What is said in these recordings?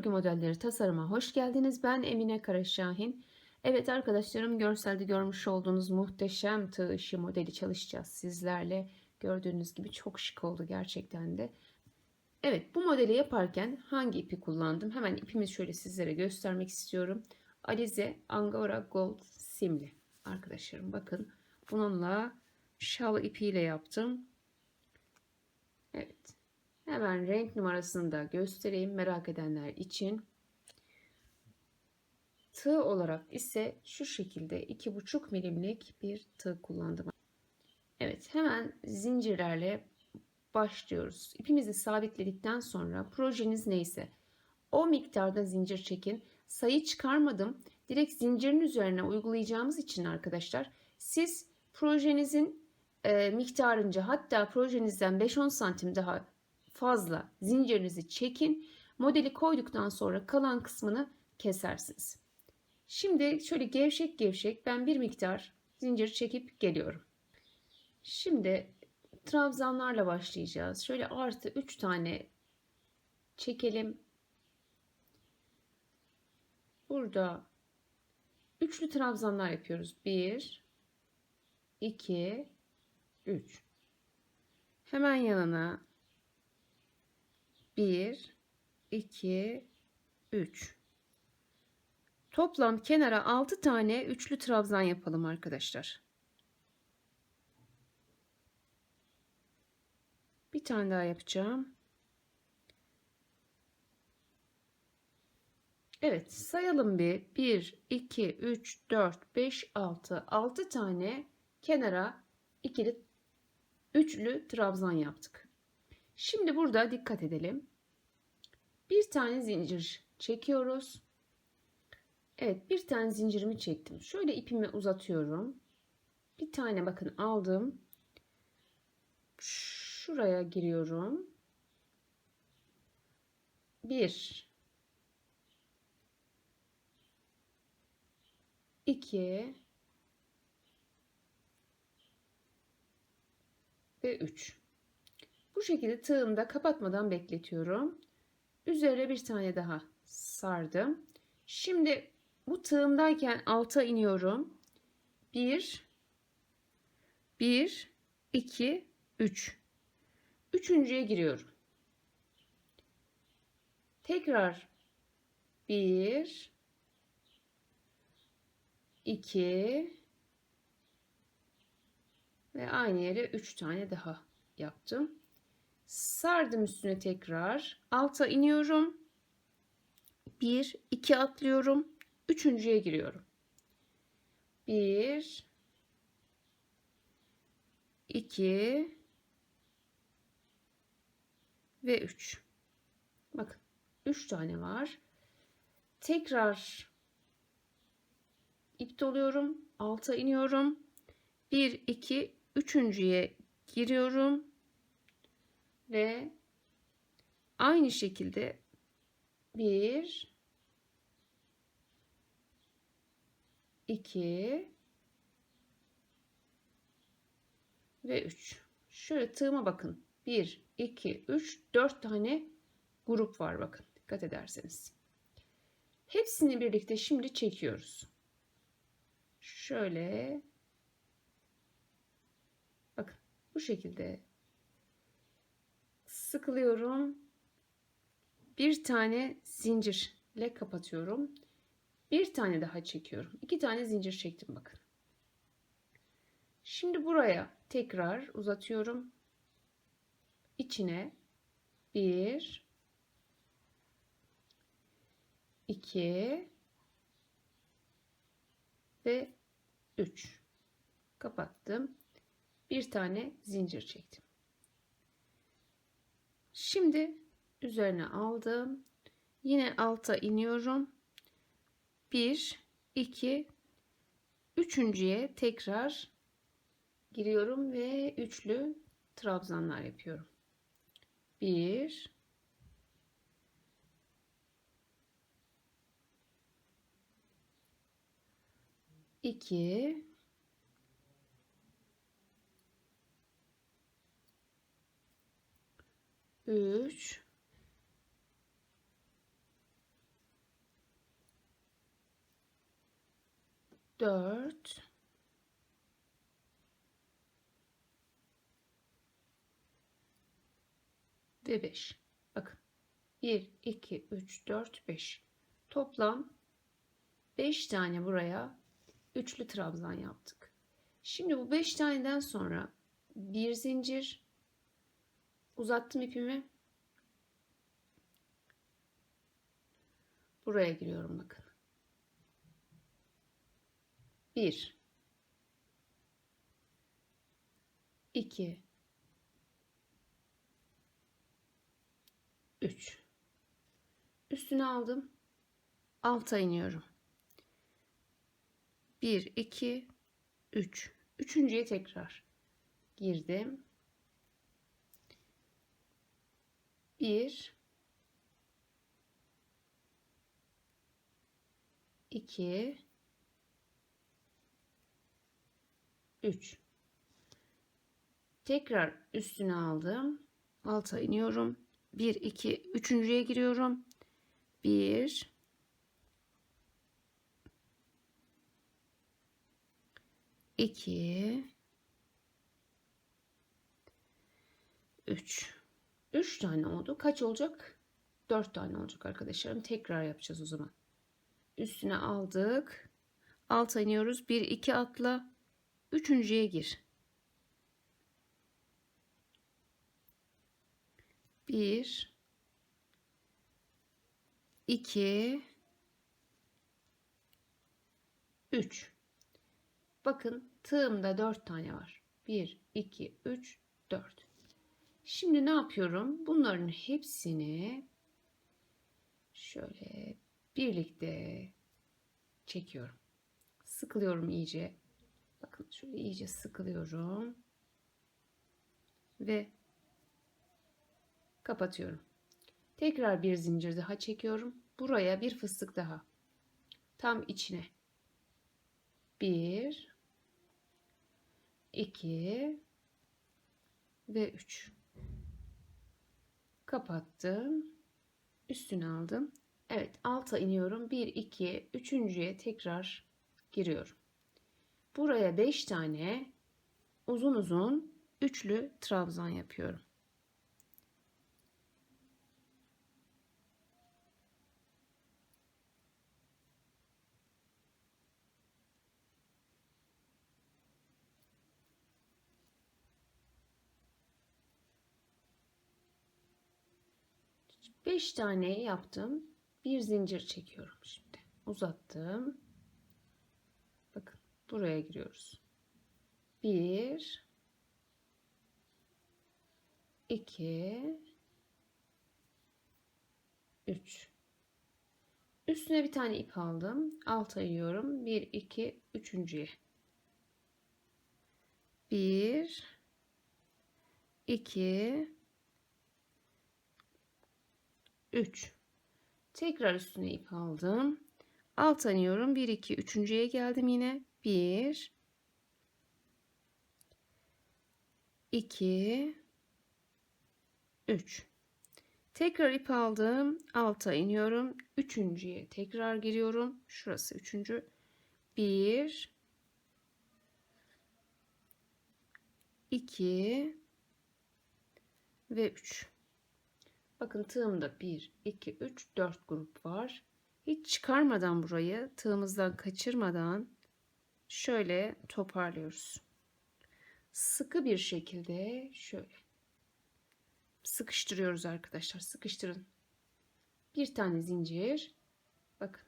Örgü modelleri tasarıma hoş geldiniz. Ben Emine Karaşahin. Evet arkadaşlarım görselde görmüş olduğunuz muhteşem tığ işi modeli çalışacağız sizlerle. Gördüğünüz gibi çok şık oldu gerçekten de. Evet bu modeli yaparken hangi ipi kullandım? Hemen ipimi şöyle sizlere göstermek istiyorum. Alize Angora Gold simli. Arkadaşlarım bakın bununla şal ipiyle yaptım. Evet. Hemen renk numarasını da göstereyim merak edenler için. Tığ olarak ise şu şekilde 2,5 milimlik bir tığ kullandım. Evet hemen zincirlerle başlıyoruz. İpimizi sabitledikten sonra projeniz neyse o miktarda zincir çekin. Sayı çıkarmadım. Direkt zincirin üzerine uygulayacağımız için arkadaşlar siz projenizin e, miktarınca hatta projenizden 5-10 santim daha fazla zincirinizi çekin. Modeli koyduktan sonra kalan kısmını kesersiniz. Şimdi şöyle gevşek gevşek ben bir miktar zincir çekip geliyorum. Şimdi trabzanlarla başlayacağız. Şöyle artı 3 tane çekelim. Burada üçlü trabzanlar yapıyoruz. 1 2 3 Hemen yanına 1 2 3 Toplam kenara 6 tane üçlü trabzan yapalım arkadaşlar. Bir tane daha yapacağım. Evet sayalım bir. 1, 2, 3, 4, 5, 6. 6 tane kenara ikili üçlü trabzan yaptık. Şimdi burada dikkat edelim. Bir tane zincir çekiyoruz. Evet bir tane zincirimi çektim. Şöyle ipimi uzatıyorum. Bir tane bakın aldım. Şuraya giriyorum. Bir. iki ve üç. Bu şekilde tığımda kapatmadan bekletiyorum. Üzerine bir tane daha sardım. Şimdi bu tığımdayken alta iniyorum. 1 1 2 3 Üçüncüye giriyorum. Tekrar 1 2 ve aynı yere 3 tane daha yaptım. Sardım üstüne tekrar. Alta iniyorum. 1 2 atlıyorum. Üçüncüye giriyorum. 1 2 ve 3. Bakın 3 tane var. Tekrar ip doluyorum. Alta iniyorum. 1 2 üçüncüye giriyorum ve aynı şekilde 1 2 ve 3. Şöyle tığıma bakın. 1 2 3 4 tane grup var bakın. Dikkat ederseniz. Hepsini birlikte şimdi çekiyoruz. Şöyle bakın bu şekilde sıkılıyorum. Bir tane zincirle kapatıyorum. Bir tane daha çekiyorum. İki tane zincir çektim bakın. Şimdi buraya tekrar uzatıyorum. İçine bir, iki ve üç. Kapattım. Bir tane zincir çektim. Şimdi üzerine aldım. Yine alta iniyorum. 1 2 üçüncüye tekrar giriyorum ve üçlü trabzanlar yapıyorum. 1 2 3 4 ve 5. Bakın 1 2 3 4 5. Toplam 5 tane buraya üçlü trabzan yaptık. Şimdi bu 5 taneden sonra bir zincir uzattım ipimi. Buraya giriyorum bakın. 1 2 3 Üstüne aldım. Alta iniyorum. 1 2 3 Üçüncüye tekrar girdim. 1 2 3 Tekrar üstüne aldım. Alta iniyorum. 1 2 üçüncüye giriyorum. 1 2 3 3 tane oldu. Kaç olacak? 4 tane olacak arkadaşlarım. Tekrar yapacağız o zaman. Üstüne aldık. Alta iniyoruz. 1 2 atla. Üçüncüye gir. 1 2 3 Bakın tığımda 4 tane var. 1 2 3 4 Şimdi ne yapıyorum? Bunların hepsini şöyle birlikte çekiyorum. Sıkılıyorum iyice. Bakın şöyle iyice sıkılıyorum. Ve kapatıyorum. Tekrar bir zincir daha çekiyorum. Buraya bir fıstık daha. Tam içine. 1 2 ve 3. Kapattım. Üstüne aldım. Evet, alta iniyorum. 1 2 üçüncüye tekrar giriyorum. Buraya 5 tane uzun uzun üçlü trabzan yapıyorum. Beş tane yaptım. Bir zincir çekiyorum şimdi. Uzattım. Bakın buraya giriyoruz. Bir, iki, üç. Üstüne bir tane ip aldım. Alta yiyorum. Bir, iki, üçüncüye. Bir, iki, üç. Tekrar üstüne ip aldım. Alta iniyorum. Bir, iki, üçüncüye geldim yine. Bir, 2 3 Tekrar ip aldım. Alta iniyorum. Üçüncüye tekrar giriyorum. Şurası üçüncü. 1 2 ve 3 Bakın tığımda 1 2 3 4 grup var. Hiç çıkarmadan burayı tığımızdan kaçırmadan şöyle toparlıyoruz sıkı bir şekilde şöyle sıkıştırıyoruz arkadaşlar. Sıkıştırın. Bir tane zincir. Bakın.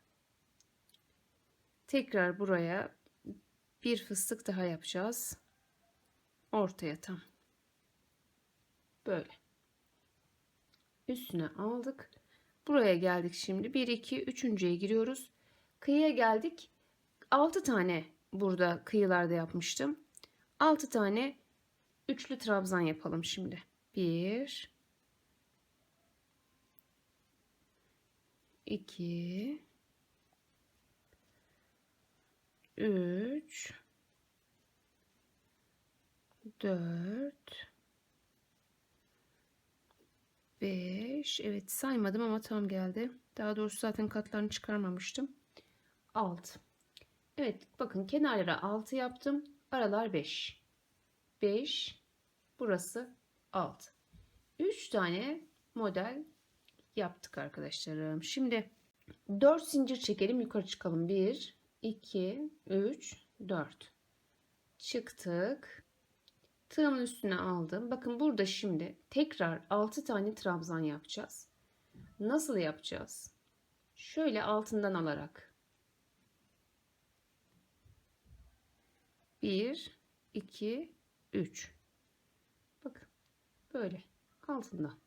Tekrar buraya bir fıstık daha yapacağız. Ortaya tam. Böyle. Üstüne aldık. Buraya geldik şimdi. 1 2 üçüncüye giriyoruz. Kıyıya geldik. 6 tane burada kıyılarda yapmıştım. 6 tane üçlü trabzan yapalım şimdi. 1 2 3 4 5 evet saymadım ama tam geldi. Daha doğrusu zaten katlarını çıkarmamıştım. 6 Evet bakın kenarlara 6 yaptım. Aralar 5. 5 burası 6. 3 tane model yaptık arkadaşlarım. Şimdi 4 zincir çekelim yukarı çıkalım. 1 2 3 4 çıktık. Tığımın üstüne aldım. Bakın burada şimdi tekrar 6 tane trabzan yapacağız. Nasıl yapacağız? Şöyle altından alarak 1 2 3 Bakın böyle altından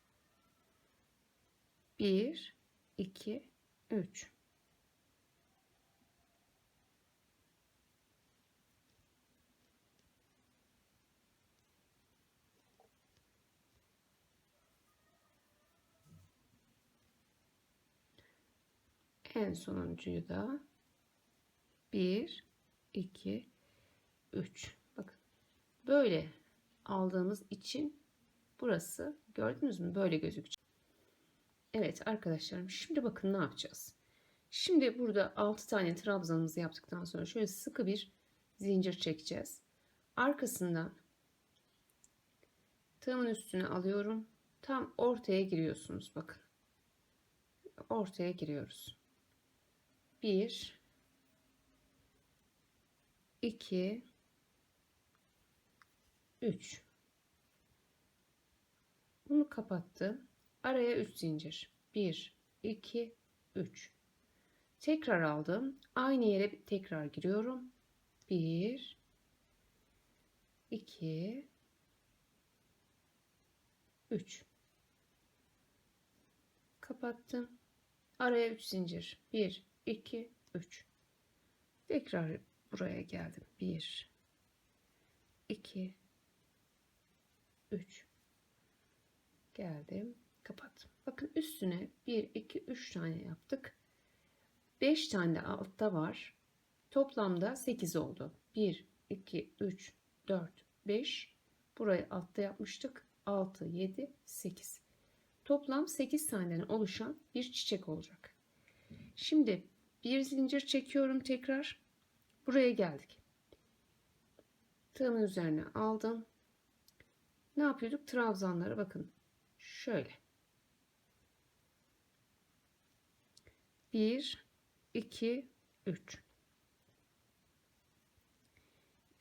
1 2 3 En sonuncuyu da 1 2 3 bakın böyle aldığımız için burası gördünüz mü böyle gözükecek. Evet arkadaşlarım şimdi bakın ne yapacağız. Şimdi burada 6 tane trabzanımızı yaptıktan sonra şöyle sıkı bir zincir çekeceğiz. Arkasından tığımın üstüne alıyorum. Tam ortaya giriyorsunuz bakın. Ortaya giriyoruz. 1 2 3 Bunu kapattım. Araya 3 zincir. 1 2 3 Tekrar aldım. Aynı yere tekrar giriyorum. 1 2 3 Kapattım. Araya 3 zincir. 1 2 3 Tekrar buraya geldim. 1 2 3 geldim. Kapattım. Bakın üstüne 1 2 3 tane yaptık. 5 tane de altta var. Toplamda 8 oldu. 1 2 3 4 5 burayı altta yapmıştık. 6 7 8 toplam 8 taneden oluşan bir çiçek olacak. Şimdi bir zincir çekiyorum tekrar. Buraya geldik. Tığımın üzerine aldım. Ne yapıyorduk? Trabzanları bakın. Şöyle. 1 2 3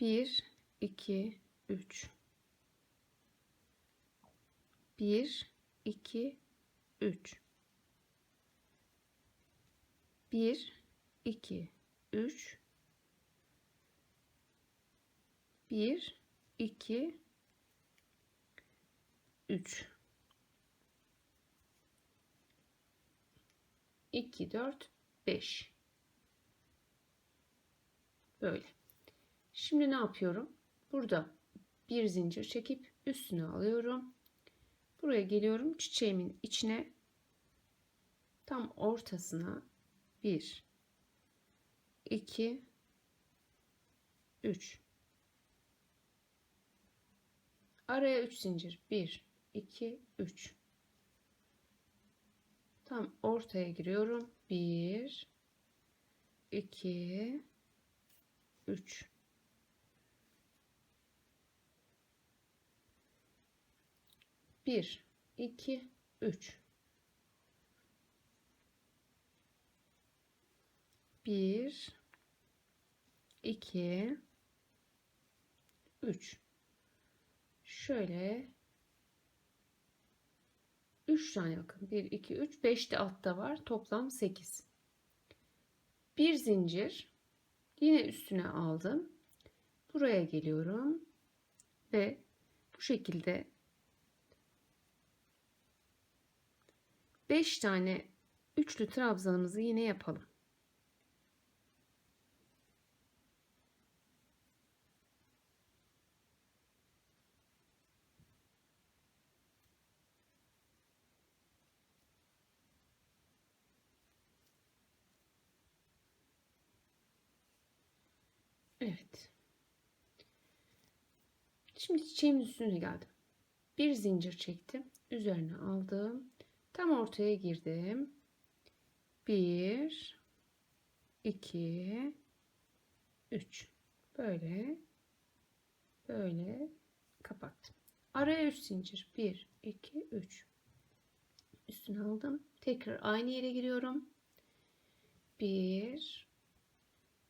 1 2 3 1 2 3 1 2 3 1 2 3 2 4 5 böyle. Şimdi ne yapıyorum? Burada bir zincir çekip üstüne alıyorum. Buraya geliyorum çiçeğimin içine tam ortasına 1 2 3 araya 3 zincir. 1 2 3 tam ortaya giriyorum. 1 2 3 1 2 3 1 2 3 şöyle. 3 tane bakın. 1 2 3 5 de altta var. Toplam 8 bir zincir. Yine üstüne aldım. Buraya geliyorum. Ve bu şekilde 5 tane üçlü trabzanımızı yine yapalım Evet. Şimdi çiçeğimin üstüne geldim. Bir zincir çektim. Üzerine aldım. Tam ortaya girdim. Bir, iki, 3 böyle böyle kapattım. Araya 3 zincir 1 2 3 üstüne aldım. Tekrar aynı yere giriyorum. 1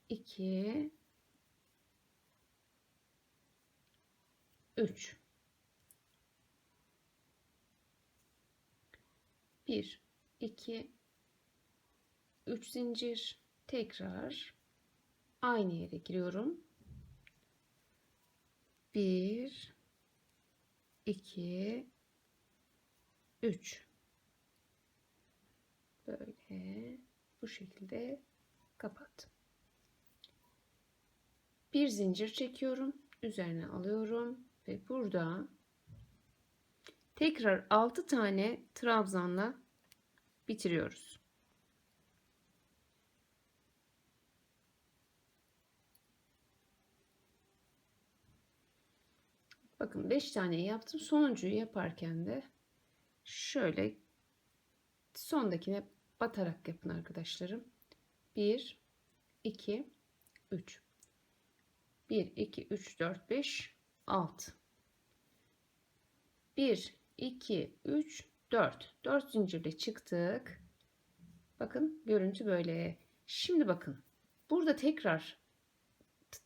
2 3 1 2 3 zincir. Tekrar aynı yere giriyorum. 1 2 3 böyle bu şekilde kapat. Bir zincir çekiyorum. Üzerine alıyorum ve burada tekrar 6 tane trabzanla bitiriyoruz. Bakın 5 tane yaptım. Sonuncuyu yaparken de şöyle sondakine batarak yapın arkadaşlarım. 1 2 3 1 2 3 4 5 6 1 2 3 4 4 zincirle çıktık. Bakın görüntü böyle. Şimdi bakın burada tekrar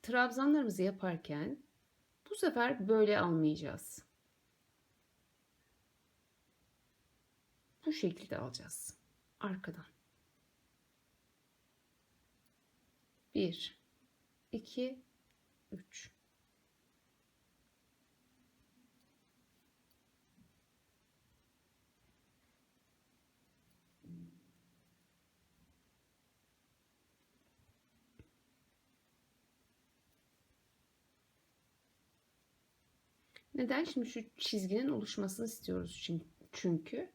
trabzanlarımızı yaparken bu sefer böyle almayacağız. Bu şekilde alacağız arkadan. 1 2 3 Neden? Şimdi şu çizginin oluşmasını istiyoruz çünkü.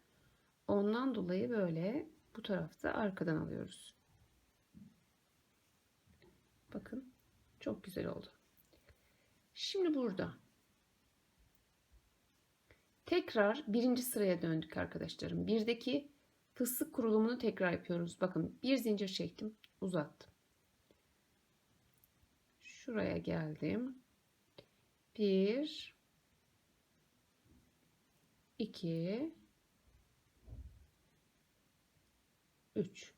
Ondan dolayı böyle bu tarafta arkadan alıyoruz. Bakın çok güzel oldu. Şimdi burada tekrar birinci sıraya döndük arkadaşlarım. Birdeki fıstık kurulumunu tekrar yapıyoruz. Bakın bir zincir çektim uzattım. Şuraya geldim. Bir 2 3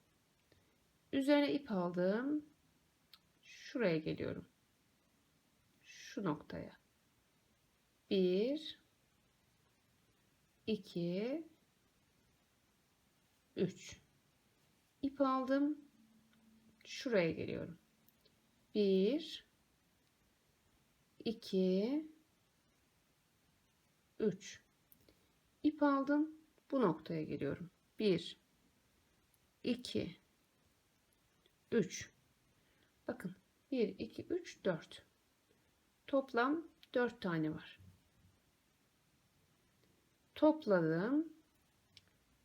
üzerine ip aldım. Şuraya geliyorum. Şu noktaya. 1 2 3 ip aldım. Şuraya geliyorum. 1 2 3 ip aldım. Bu noktaya geliyorum. 1 2 3 Bakın 1 2 3 4 Toplam 4 tane var. Topladım.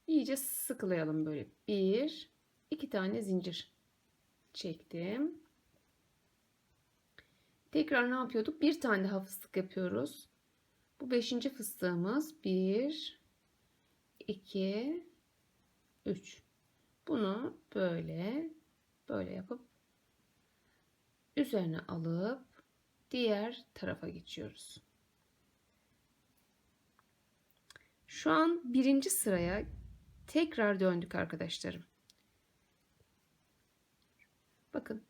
İyice sıkılayalım böyle. 1 2 tane zincir çektim. Tekrar ne yapıyorduk? Bir tane daha fıstık yapıyoruz. Bu beşinci fıstığımız 1 2 3 bunu böyle böyle yapıp üzerine alıp diğer tarafa geçiyoruz. Şu an birinci sıraya tekrar döndük arkadaşlarım. Bakın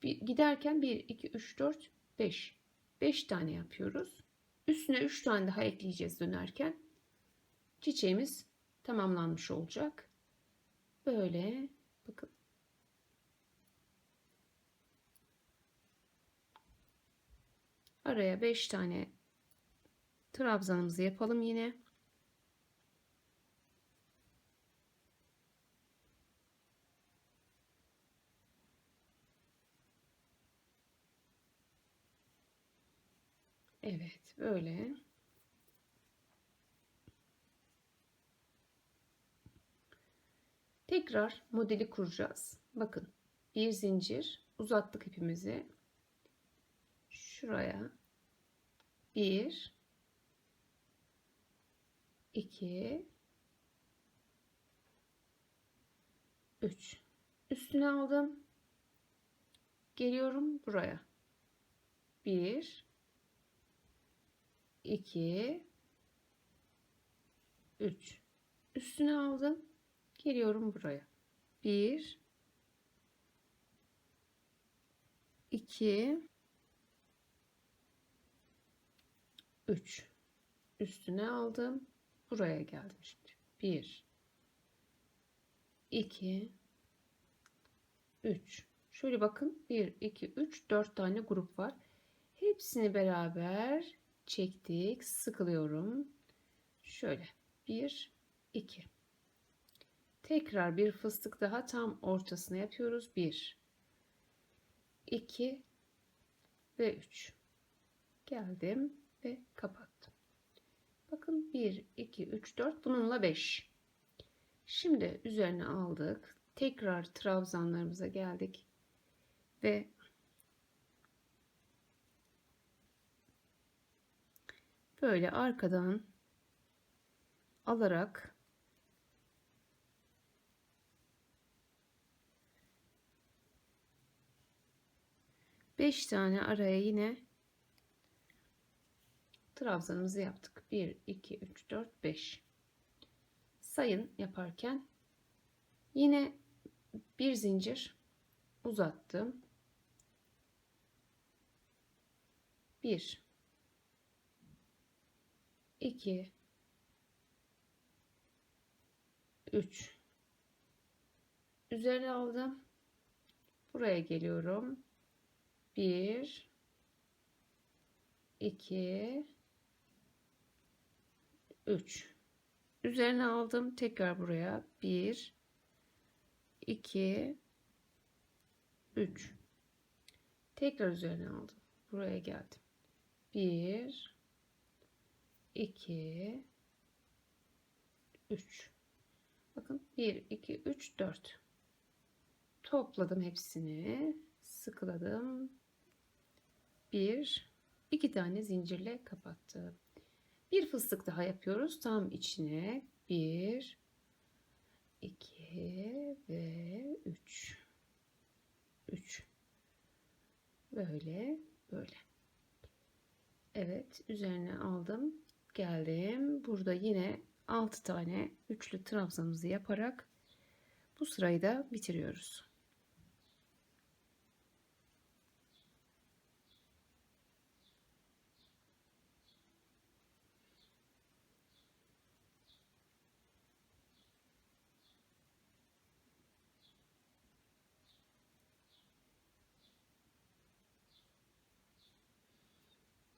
giderken 1 2 3 4 5 5 tane yapıyoruz. Üstüne 3 tane daha ekleyeceğiz dönerken. Çiçeğimiz tamamlanmış olacak. Böyle bakın. Araya 5 tane trabzanımızı yapalım yine. Evet böyle. Tekrar modeli kuracağız. Bakın bir zincir uzattık ipimizi. Şuraya bir iki üç üstüne aldım. Geliyorum buraya. 1 2 3 üstüne aldım. Geliyorum buraya. 1 2 3 üstüne aldım. Buraya geldim şimdi. 1 2 3 şöyle bakın. 1 2 3 4 tane grup var. Hepsini beraber çektik. Sıkılıyorum. Şöyle. 1 2 tekrar bir fıstık daha tam ortasına yapıyoruz. 1 2 ve 3 geldim ve kapattım. Bakın 1 2 3 4 bununla 5 şimdi üzerine aldık. Tekrar trabzanlarımıza geldik ve böyle arkadan alarak beş tane araya yine trabzanımızı yaptık. 1 2 3 4 5 sayın yaparken yine bir zincir uzattım. 1 2 3 üzerine aldım. Buraya geliyorum. 1 2 3 üzerine aldım. Tekrar buraya 1 2 3 tekrar üzerine aldım. Buraya geldim. 1 2 3 bakın 1 2 3 4 topladım hepsini. Sıkıladım. Bir. İki tane zincirle kapattım. Bir fıstık daha yapıyoruz tam içine. Bir. İki ve üç. Üç. Böyle böyle. Evet üzerine aldım geldim. Burada yine 6 tane üçlü trabzanımızı yaparak bu sırayı da bitiriyoruz.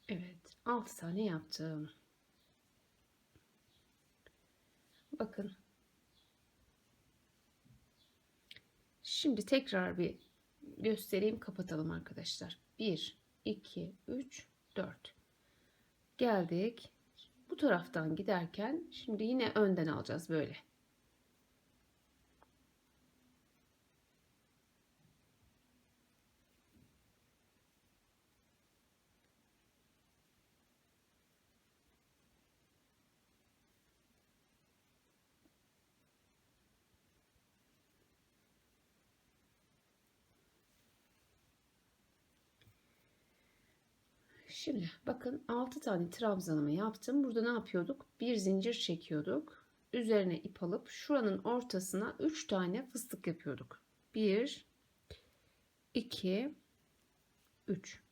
Evet, 6 tane yaptım. Bakın. Şimdi tekrar bir göstereyim kapatalım arkadaşlar. 1, 2, 3, 4. Geldik. Bu taraftan giderken şimdi yine önden alacağız böyle. Şimdi bakın 6 tane trabzanımı yaptım. Burada ne yapıyorduk? Bir zincir çekiyorduk. Üzerine ip alıp şuranın ortasına 3 tane fıstık yapıyorduk. 1 2 3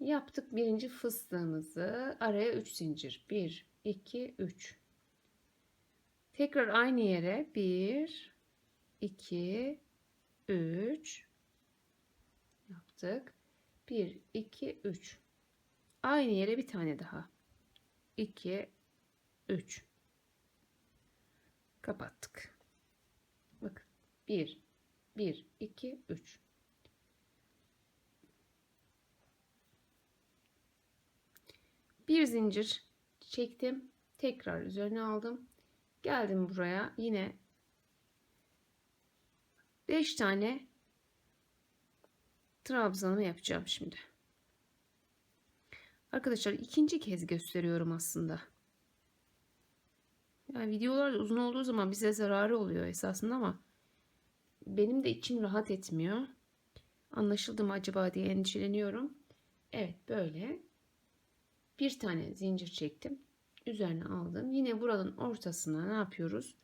Yaptık birinci fıstığımızı. Araya 3 zincir. 1 2 3 Tekrar aynı yere 1 2 3 yaptık. 1, 2, 3. Aynı yere bir tane daha. 2, 3. Kapattık. Bakın. 1, 1, 2, 3. Bir zincir çektim. Tekrar üzerine aldım. Geldim buraya. Yine 5 tane trabzanımı yapacağım şimdi. Arkadaşlar ikinci kez gösteriyorum aslında. Yani videolar uzun olduğu zaman bize zararı oluyor esasında ama benim de içim rahat etmiyor. Anlaşıldı mı acaba diye endişeleniyorum. Evet böyle bir tane zincir çektim. Üzerine aldım. Yine buranın ortasına ne yapıyoruz?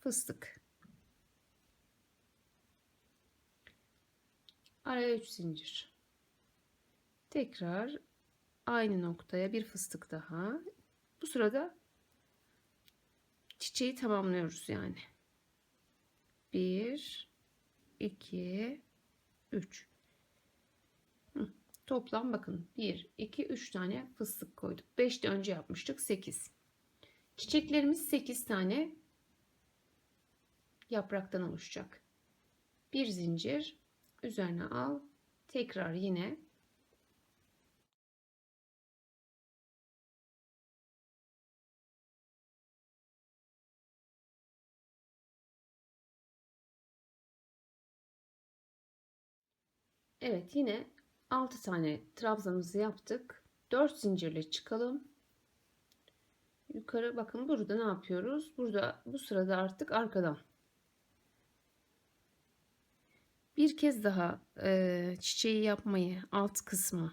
Fıstık. Araya 3 zincir. Tekrar aynı noktaya bir fıstık daha. Bu sırada çiçeği tamamlıyoruz yani. 1 2 3 Toplam bakın 1 2 3 tane fıstık koyduk. 5 de önce yapmıştık 8. Çiçeklerimiz 8 tane yapraktan oluşacak. Bir zincir üzerine al. Tekrar yine Evet yine 6 tane trabzanımızı yaptık. 4 zincirle çıkalım. Yukarı bakın burada ne yapıyoruz? Burada bu sırada artık arkadan. Bir kez daha e, çiçeği yapmayı alt kısmı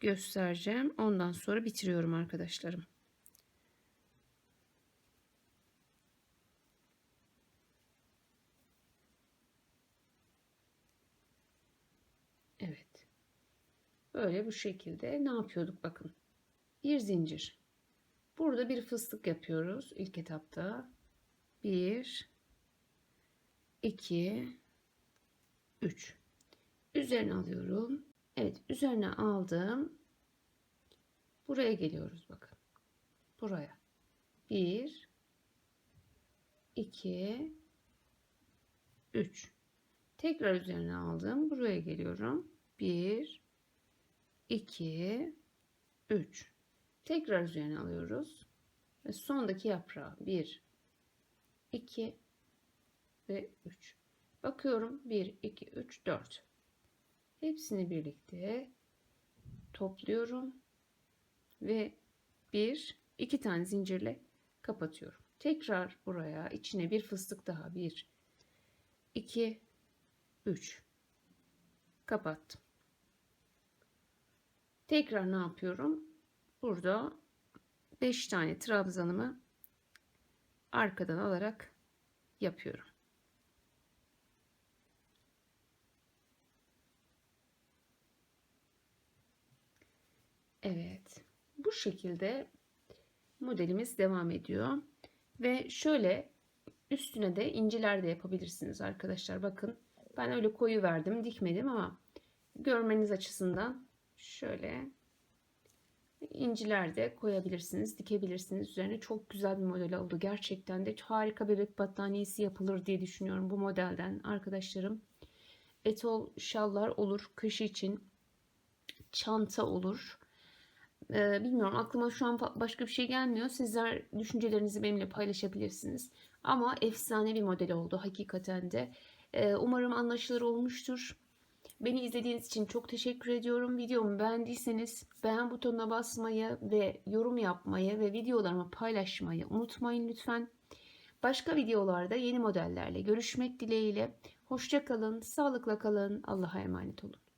göstereceğim. Ondan sonra bitiriyorum arkadaşlarım. Evet. Böyle bu şekilde ne yapıyorduk bakın. Bir zincir. Burada bir fıstık yapıyoruz ilk etapta. Bir, iki, üç. Üzerine alıyorum. Evet üzerine aldım. Buraya geliyoruz bakın. Buraya. Bir, iki, üç. Tekrar üzerine aldım. Buraya geliyorum. 1 2 3 Tekrar üzerine alıyoruz. Ve sondaki yaprağı 1 2 ve 3. Bakıyorum 1 2 3 4. Hepsini birlikte topluyorum ve bir iki tane zincirle kapatıyorum. Tekrar buraya içine bir fıstık daha 1 2 3 kapattım. Tekrar ne yapıyorum? Burada 5 tane trabzanımı arkadan alarak yapıyorum. Evet. Bu şekilde modelimiz devam ediyor. Ve şöyle üstüne de inciler de yapabilirsiniz arkadaşlar. Bakın ben öyle koyu verdim, dikmedim ama görmeniz açısından şöyle inciler de koyabilirsiniz, dikebilirsiniz. Üzerine çok güzel bir model oldu. Gerçekten de harika bebek battaniyesi yapılır diye düşünüyorum bu modelden arkadaşlarım. Etol şallar olur kış için. Çanta olur. Ee, bilmiyorum aklıma şu an başka bir şey gelmiyor. Sizler düşüncelerinizi benimle paylaşabilirsiniz. Ama efsane bir model oldu hakikaten de. Ee, umarım anlaşılır olmuştur. Beni izlediğiniz için çok teşekkür ediyorum. Videomu beğendiyseniz beğen butonuna basmayı ve yorum yapmayı ve videolarımı paylaşmayı unutmayın lütfen. Başka videolarda yeni modellerle görüşmek dileğiyle. Hoşça kalın, sağlıkla kalın, Allah'a emanet olun.